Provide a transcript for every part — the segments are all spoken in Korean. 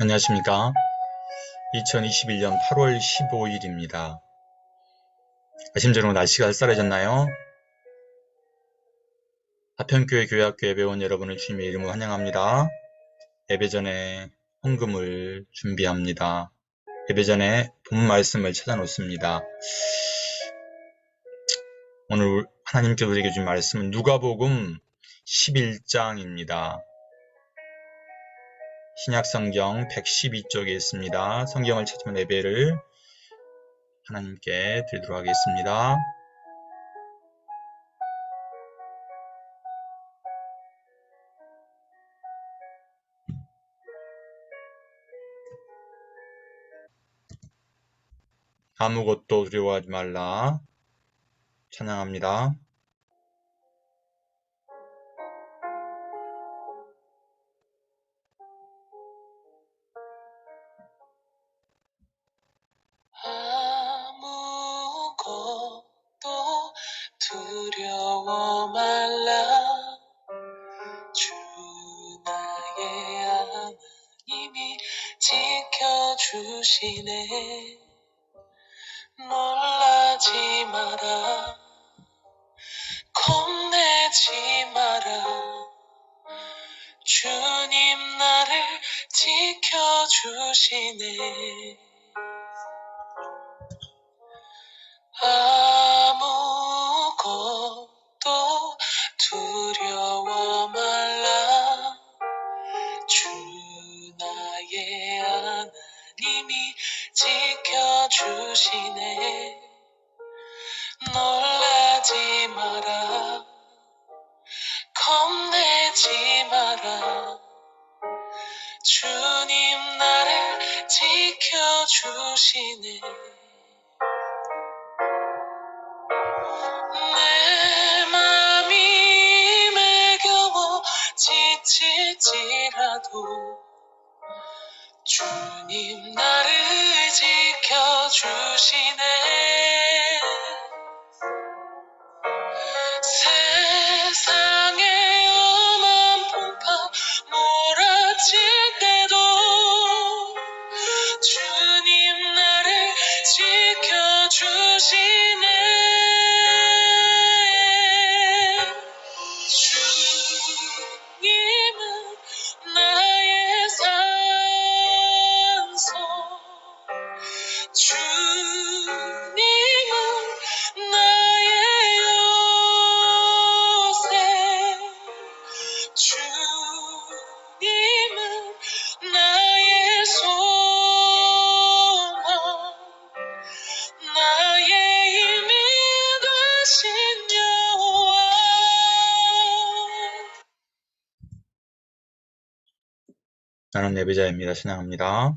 안녕하십니까. 2021년 8월 15일입니다. 아침저녁 날씨가 쌀쌀해졌나요? 하평교회 교회학교 예배원 여러분을 주님의 이름으로 환영합니다. 예배 전에 헌금을 준비합니다. 예배 전에 본 말씀을 찾아놓습니다. 오늘 하나님께서 우리에게 준 말씀은 누가복음 11장입니다. 신약성경 112쪽에 있습니다. 성경을 찾으면 예배를 하나님께 드리도록 하겠습니다. 아무것도 두려워하지 말라. 찬양합니다. 지켜주시네 놀라지 마라. 겁내지 마라. 주님 나를 지켜주시네 주시네. 놀라지 마라. 겁내지 마라. 주님 나를 지켜주시네. 내 맘이 매겨워 지칠지라도 주님 나를 주시네 나는 예배자입니다. 예배자입니다.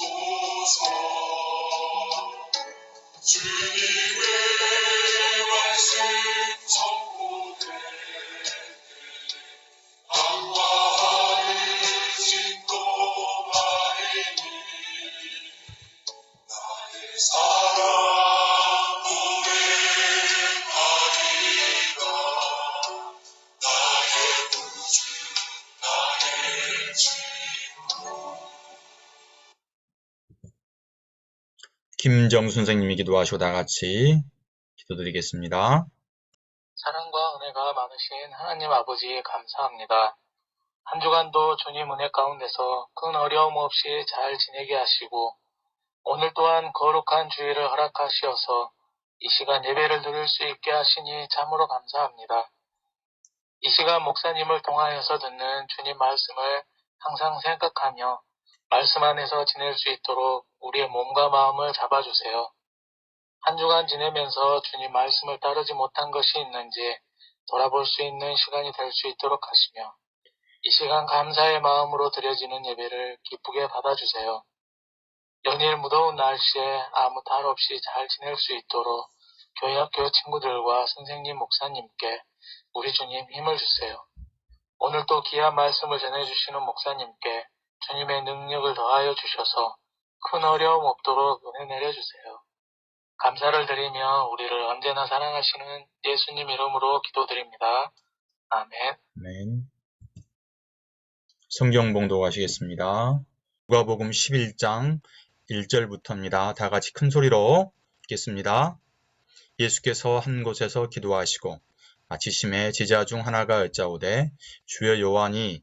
고백하 김정 선생님이 기도하시고 다 같이 기도드리겠습니다. 사랑과 은혜가 많으신 하나님 아버지 감사합니다. 한 주간도 주님 은혜 가운데서 큰 어려움 없이 잘 지내게 하시고 오늘 또한 거룩한 주일을 허락하시어서 이 시간 예배를 드릴 수 있게 하시니 참으로 감사합니다. 이 시간 목사님을 통하여서 듣는 주님 말씀을 항상 생각하며 말씀 안에서 지낼 수 있도록 우리의 몸과 마음을 잡아주세요. 한 주간 지내면서 주님 말씀을 따르지 못한 것이 있는지 돌아볼 수 있는 시간이 될 수 있도록 하시며 이 시간 감사의 마음으로 드려지는 예배를 기쁘게 받아주세요. 연일 무더운 날씨에 아무 탈 없이 잘 지낼 수 있도록 교회 학교 친구들과 선생님 목사님께 우리 주님 힘을 주세요. 오늘 또 귀한 말씀을 전해주시는 목사님께 주님의 능력을 더하여 주셔서 큰 어려움 없도록 은혜 내려주세요. 감사를 드리며 우리를 언제나 사랑하시는 예수님 이름으로 기도드립니다. 아멘. 아멘. 성경 봉독하시겠습니다. 누가복음 11장 1절부터입니다. 다 같이 큰 소리로 읽겠습니다. 예수께서 한 곳에서 기도하시고 마치심에 제자 중 하나가 여짜오되 주여 요한이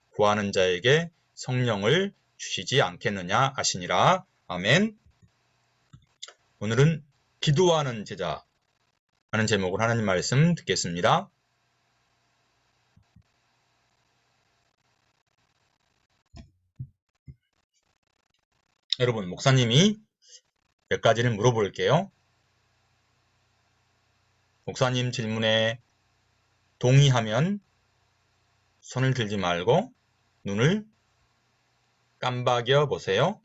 구하는 자에게 성령을 주시지 않겠느냐 하시니라. 아멘. 오늘은 기도하는 제자 하는 제목으로 하나님 말씀 듣겠습니다. 여러분, 목사님이 몇 가지를 물어볼게요. 목사님 질문에 동의하면 손을 들지 말고 눈을 깜박여 보세요.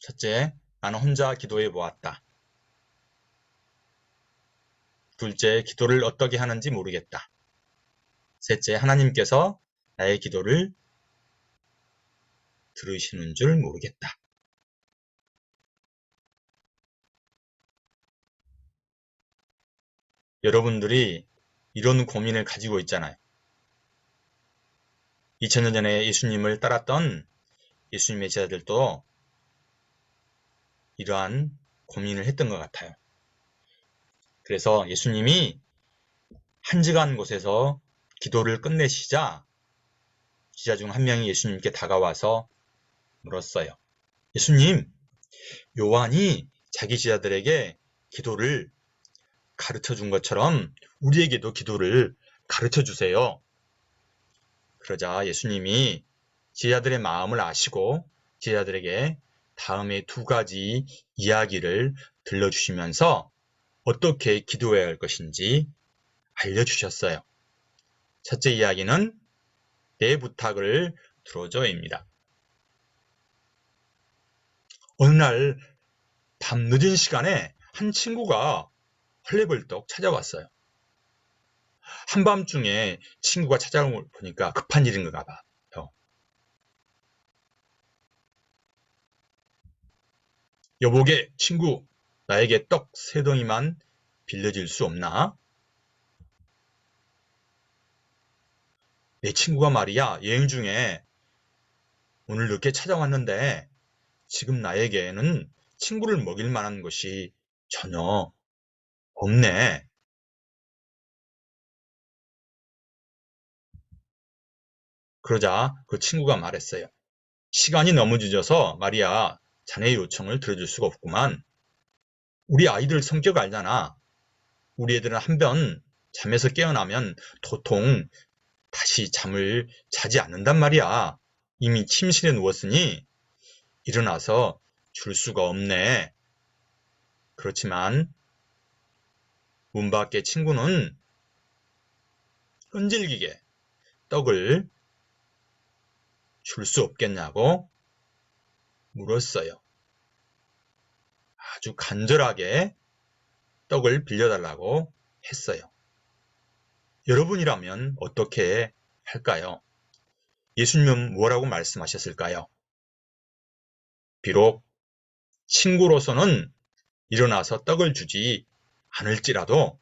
첫째, 나는 혼자 기도해 보았다. 둘째, 기도를 어떻게 하는지 모르겠다. 셋째, 하나님께서 나의 기도를 들으시는 줄 모르겠다. 여러분들이 이런 고민을 가지고 있잖아요. 2000년 전에 예수님을 따랐던 예수님의 제자들도 이러한 고민을 했던 것 같아요. 그래서 예수님이 한적한 곳에서 기도를 끝내시자 기자 중 한 명이 예수님께 다가와서 물었어요. 예수님, 요한이 자기 제자들에게 기도를 가르쳐 준 것처럼 우리에게도 기도를 가르쳐 주세요. 그러자 예수님이 제자들의 마음을 아시고 제자들에게 다음에 두 가지 이야기를 들려주시면서 어떻게 기도해야 할 것인지 알려주셨어요. 첫째 이야기는 내 부탁을 들어줘입니다. 어느 날 밤 늦은 시간에 한 친구가 헐레벌떡 찾아왔어요. 한밤중에 친구가 찾아온 보니까 급한 일인가 봐요. 여보게 친구 나에게 떡 세 덩이만 빌려줄 수 없나? 내 친구가 말이야 여행 중에 오늘 늦게 찾아왔는데 지금 나에게는 친구를 먹일 만한 것이 전혀 없네. 그러자 그 친구가 말했어요. 시간이 너무 늦어서 마리아 자네의 요청을 들어줄 수가 없구만. 우리 아이들 성격 알잖아. 우리 애들은 한 번 잠에서 깨어나면 도통 다시 잠을 자지 않는단 말이야. 이미 침실에 누웠으니 일어나서 줄 수가 없네. 그렇지만 문 밖의 친구는 끈질기게 떡을 줄 수 없겠냐고 물었어요. 아주 간절하게 떡을 빌려달라고 했어요. 여러분이라면 어떻게 할까요? 예수님은 뭐라고 말씀하셨을까요? 비록 친구로서는 일어나서 떡을 주지 않을지라도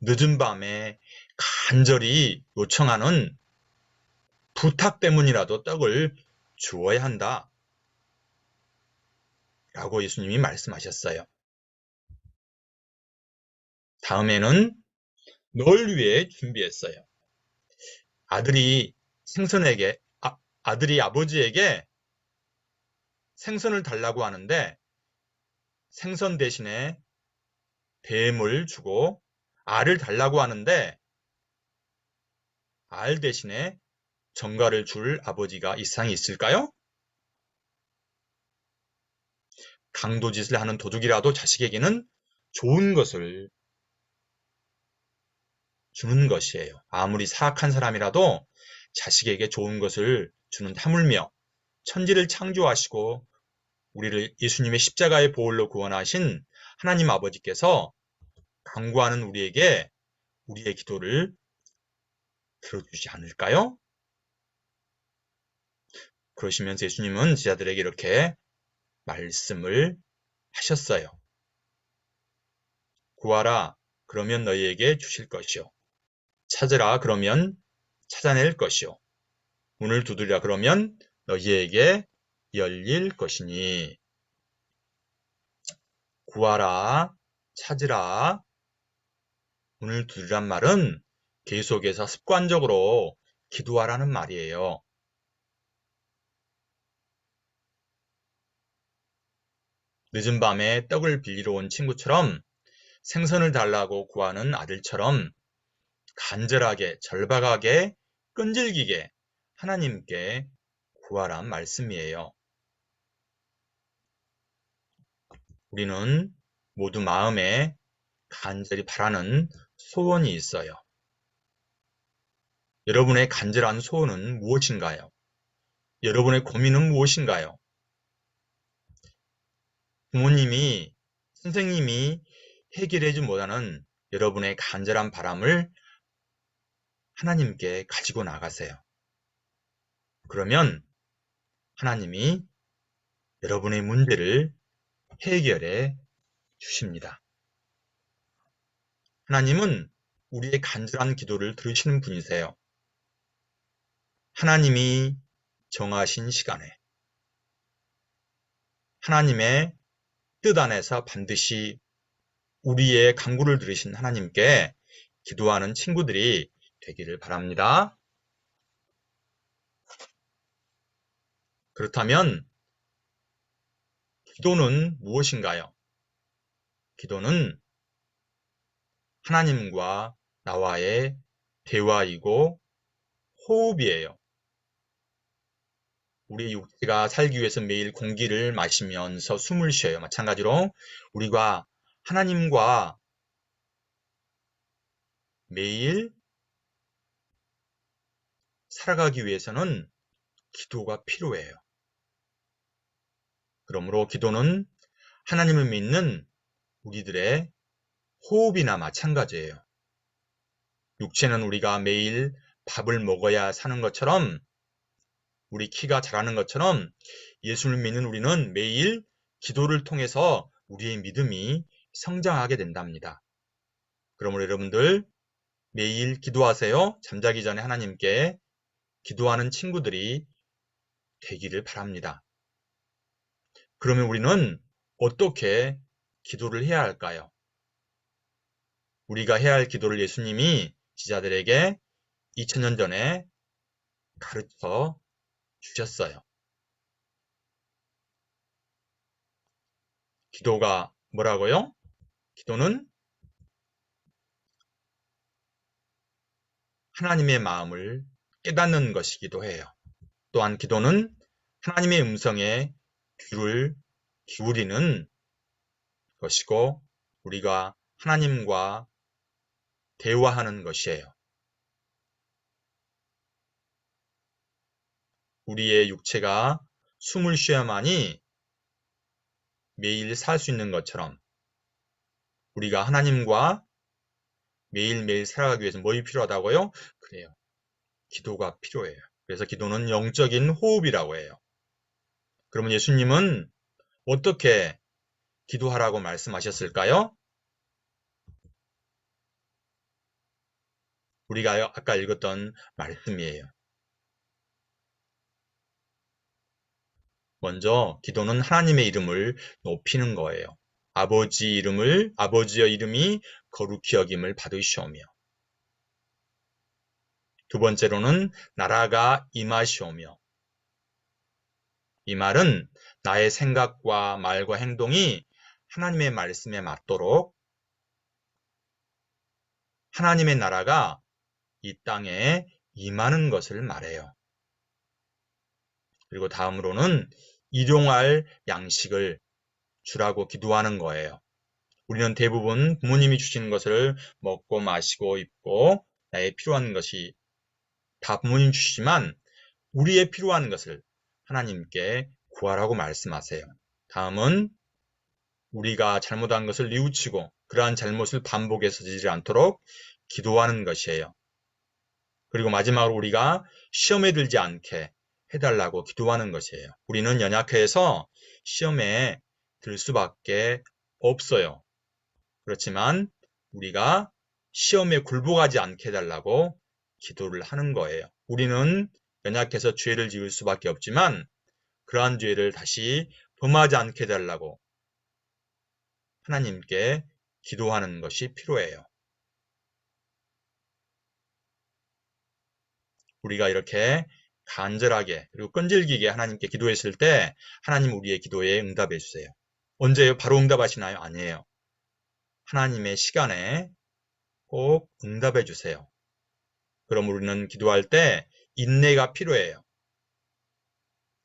늦은 밤에 간절히 요청하는 부탁 때문이라도 떡을 주어야 한다. 라고 예수님이 말씀하셨어요. 다음에는 널 위해 준비했어요. 아들이 생선에게, 아, 아들이 아버지에게 생선을 달라고 하는데 생선 대신에 뱀을 주고 알을 달라고 하는데 알 대신에 정가를 줄 아버지가 이상이 있을까요? 강도짓을 하는 도둑이라도 자식에게는 좋은 것을 주는 것이에요. 아무리 사악한 사람이라도 자식에게 좋은 것을 주는 하물며 천지를 창조하시고 우리를 예수님의 십자가의 보혈로 구원하신 하나님 아버지께서 강구하는 우리에게 우리의 기도를 들어주지 않을까요? 그러시면서 예수님은 제자들에게 이렇게 말씀을 하셨어요. 구하라, 그러면 너희에게 주실 것이요. 찾으라, 그러면 찾아낼 것이요. 문을 두드리라, 그러면 너희에게 열릴 것이니. 구하라, 찾으라, 문을 두드리란 말은 계속해서 습관적으로 기도하라는 말이에요. 늦은 밤에 떡을 빌리러 온 친구처럼 생선을 달라고 구하는 아들처럼 간절하게, 절박하게, 끈질기게 하나님께 구하란 말씀이에요. 우리는 모두 마음에 간절히 바라는 소원이 있어요. 여러분의 간절한 소원은 무엇인가요? 여러분의 고민은 무엇인가요? 부모님이, 선생님이 해결해주지 못하는 여러분의 간절한 바람을 하나님께 가지고 나가세요. 그러면 하나님이 여러분의 문제를 해결해 주십니다. 하나님은 우리의 간절한 기도를 들으시는 분이세요. 하나님이 정하신 시간에 하나님의 뜻 안에서 반드시 우리의 간구를 들으신 하나님께 기도하는 친구들이 되기를 바랍니다. 그렇다면 기도는 무엇인가요? 기도는 하나님과 나와의 대화이고 호흡이에요. 우리 육체가 살기 위해서 매일 공기를 마시면서 숨을 쉬어요. 마찬가지로 우리가 하나님과 매일 살아가기 위해서는 기도가 필요해요. 그러므로 기도는 하나님을 믿는 우리들의 호흡이나 마찬가지예요. 육체는 우리가 매일 밥을 먹어야 사는 것처럼 우리 키가 자라는 것처럼 예수를 믿는 우리는 매일 기도를 통해서 우리의 믿음이 성장하게 된답니다. 그러므로 여러분들 매일 기도하세요. 잠자기 전에 하나님께 기도하는 친구들이 되기를 바랍니다. 그러면 우리는 어떻게 기도를 해야 할까요? 우리가 해야 할 기도를 예수님이 지자들에게 2000년 전에 가르쳐 주셨어요. 기도가 뭐라고요? 기도는 하나님의 마음을 깨닫는 것이기도 해요. 또한 기도는 하나님의 음성에 귀를 기울이는 것이고 우리가 하나님과 대화하는 것이에요. 우리의 육체가 숨을 쉬어야만이 매일 살 수 있는 것처럼 우리가 하나님과 매일매일 살아가기 위해서 뭐이 필요하다고요? 그래요. 기도가 필요해요. 그래서 기도는 영적인 호흡이라고 해요. 그러면 예수님은 어떻게 기도하라고 말씀하셨을까요? 우리가 아까 읽었던 말씀이에요. 먼저 기도는 하나님의 이름을 높이는 거예요. 아버지 이름을 아버지의 이름이 거룩히 여김을 받으시오며 두 번째로는 나라가 임하시오며 이 말은 나의 생각과 말과 행동이 하나님의 말씀에 맞도록 하나님의 나라가 이 땅에 임하는 것을 말해요. 그리고 다음으로는 일용할 양식을 주라고 기도하는 거예요. 우리는 대부분 부모님이 주시는 것을 먹고 마시고 입고 나의 필요한 것이 다 부모님 주시지만 우리의 필요한 것을 하나님께 구하라고 말씀하세요. 다음은 우리가 잘못한 것을 뉘우치고 그러한 잘못을 반복해서 지지 않도록 기도하는 것이에요. 그리고 마지막으로 우리가 시험에 들지 않게 해달라고 기도하는 것이에요. 우리는 연약해서 시험에 들 수밖에 없어요. 그렇지만 우리가 시험에 굴복하지 않게 해달라고 기도를 하는 거예요. 우리는 연약해서 죄를 지을 수밖에 없지만 그러한 죄를 다시 범하지 않게 해달라고 하나님께 기도하는 것이 필요해요. 우리가 이렇게 간절하게 그리고 끈질기게 하나님께 기도했을 때 하나님 우리의 기도에 응답해 주세요. 언제요? 바로 응답하시나요? 아니에요. 하나님의 시간에 꼭 응답해 주세요. 그럼 우리는 기도할 때 인내가 필요해요.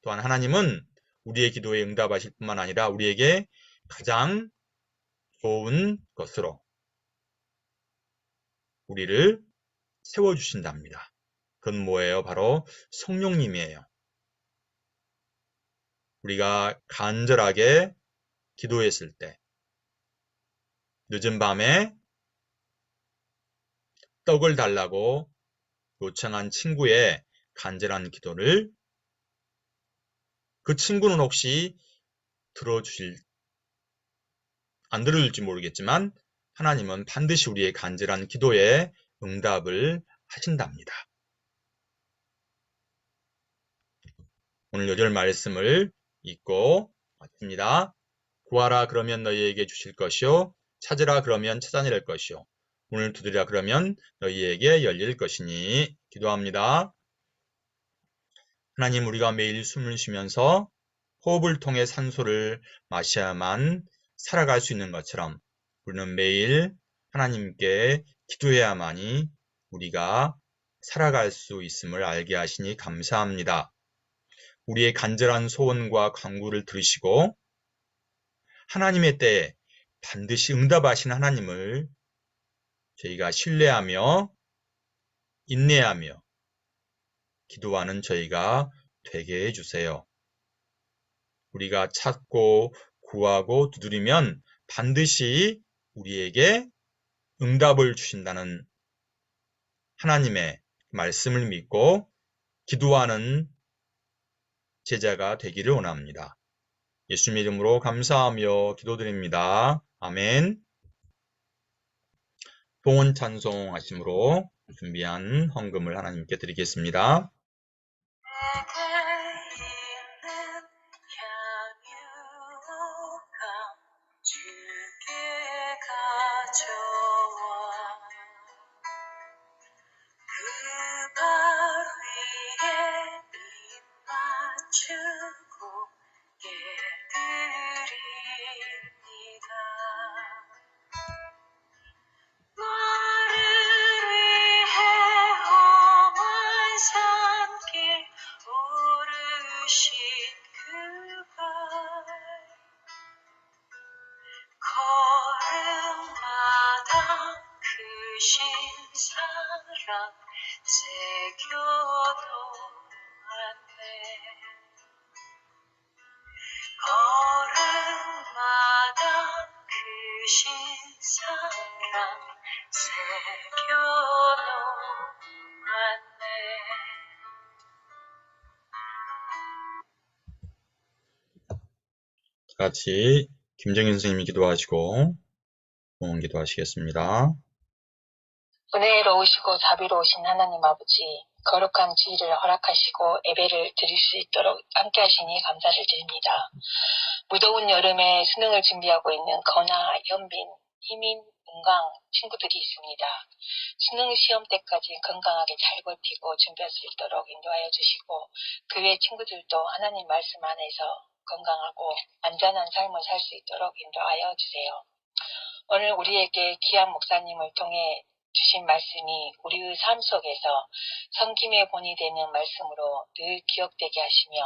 또한 하나님은 우리의 기도에 응답하실 뿐만 아니라 우리에게 가장 좋은 것으로 우리를 세워주신답니다. 그건 뭐예요? 바로 성령님이에요. 우리가 간절하게 기도했을 때, 늦은 밤에 떡을 달라고 요청한 친구의 간절한 기도를 그 친구는 혹시 들어주실, 안 들어줄지 모르겠지만 하나님은 반드시 우리의 간절한 기도에 응답을 하신답니다. 오늘 요절 말씀을 읽고 마칩니다. 구하라 그러면 너희에게 주실 것이요 찾으라 그러면 찾아낼 것이요 문을 두드리라 그러면 너희에게 열릴 것이니 기도합니다. 하나님 우리가 매일 숨을 쉬면서 호흡을 통해 산소를 마셔야만 살아갈 수 있는 것처럼 우리는 매일 하나님께 기도해야만이 우리가 살아갈 수 있음을 알게 하시니 감사합니다. 우리의 간절한 소원과 간구를 들으시고 하나님의 때에 반드시 응답하신 하나님을 저희가 신뢰하며 인내하며 기도하는 저희가 되게 해주세요. 우리가 찾고 구하고 두드리면 반드시 우리에게 응답을 주신다는 하나님의 말씀을 믿고 기도하는 제자가 되기를 원합니다. 예수님 이름으로 감사하며 기도드립니다. 아멘. 봉헌 찬송 하심으로 준비한 헌금을 하나님께 드리겠습니다. 같이 김정인 선생님이 기도하시고 봉헌 기도하시겠습니다. 은혜로우시고 자비로우신 하나님 아버지, 거룩한 주의를 허락하시고 예배를 드릴 수 있도록 함께 하시니 감사를 드립니다. 무더운 여름에 수능을 준비하고 있는 건아, 현빈, 희민, 은강 친구들이 있습니다. 수능 시험 때까지 건강하게 잘 버티고 준비할 수 있도록 인도하여 주시고 그 외 친구들도 하나님 말씀 안에서 건강하고 안전한 삶을 살 수 있도록 인도하여 주세요. 오늘 우리에게 귀한 목사님을 통해 주신 말씀이 우리의 삶 속에서 성김의 본이 되는 말씀으로 늘 기억되게 하시며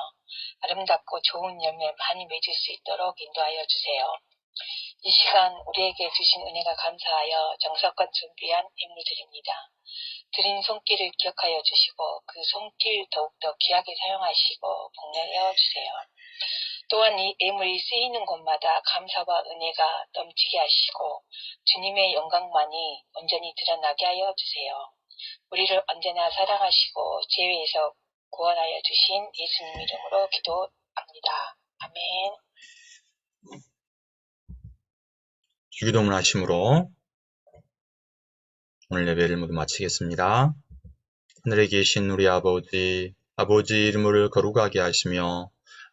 아름답고 좋은 열매 많이 맺을 수 있도록 인도하여 주세요. 이 시간 우리에게 주신 은혜가 감사하여 정성껏 준비한 예물드립니다. 드린 손길을 기억하여 주시고 그 손길 더욱더 귀하게 사용하시고 복내어 주세요. 또한 이 예물이 쓰이는 곳마다 감사와 은혜가 넘치게 하시고 주님의 영광만이 온전히 드러나게 하여 주세요. 우리를 언제나 사랑하시고 죄에서 구원하여 주신 예수님 이름으로 기도합니다. 아멘. 주기도문 하심으로 오늘 예배를 모두 마치겠습니다. 하늘에 계신 우리 아버지, 아버지 이름을 거룩하게 하시며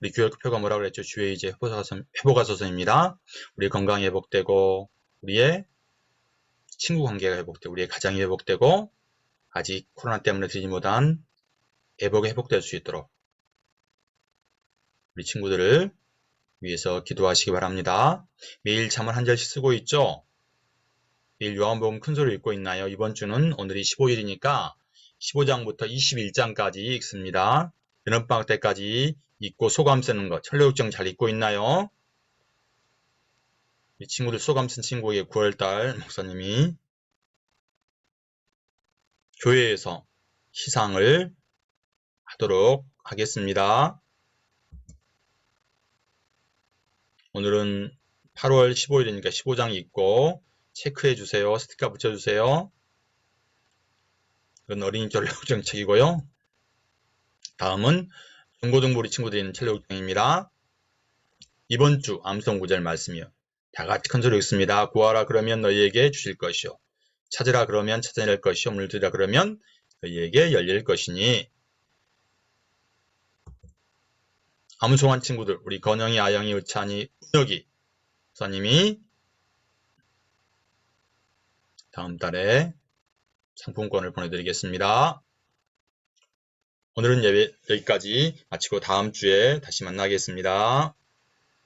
우리 교육표가 뭐라 그랬죠? 주의 이제 회복하소서입니다. 우리 건강이 회복되고 우리의 친구 관계가 회복되고 우리의 가정이 회복되고 아직 코로나 때문에 되지 못한 회복이 회복될 수 있도록 우리 친구들을 위해서 기도하시기 바랍니다. 매일 잠을 한 절씩 쓰고 있죠? 매일 요한복음 큰 소리 읽고 있나요? 이번 주는 오늘이 15일이니까 15장부터 21장까지 읽습니다. 여름방학 때까지 읽고 소감 쓰는 거, 철로육정 잘 읽고 있나요? 이 친구들 소감 쓴 친구에게 9월달 목사님이 교회에서 시상을 하도록 하겠습니다. 오늘은 8월 15일이니까 15장 읽고 체크해 주세요. 스티커 붙여주세요. 이건 어린이 전략정책이고요. 다음은 중고등부 우리 친구들이 있는 전략정입니다. 이번 주 암송 구절 말씀이요. 다 같이 큰 소리 읽습니다. 구하라 그러면 너희에게 주실 것이요. 찾으라 그러면 찾아낼 것이요. 두드라 그러면 너희에게 열릴 것이니. 암송한 친구들, 우리 건영이, 아영이, 의찬이, 은혁이, 사님이 다음 달에 상품권을 보내드리겠습니다. 오늘은 여기까지 마치고 다음 주에 다시 만나겠습니다.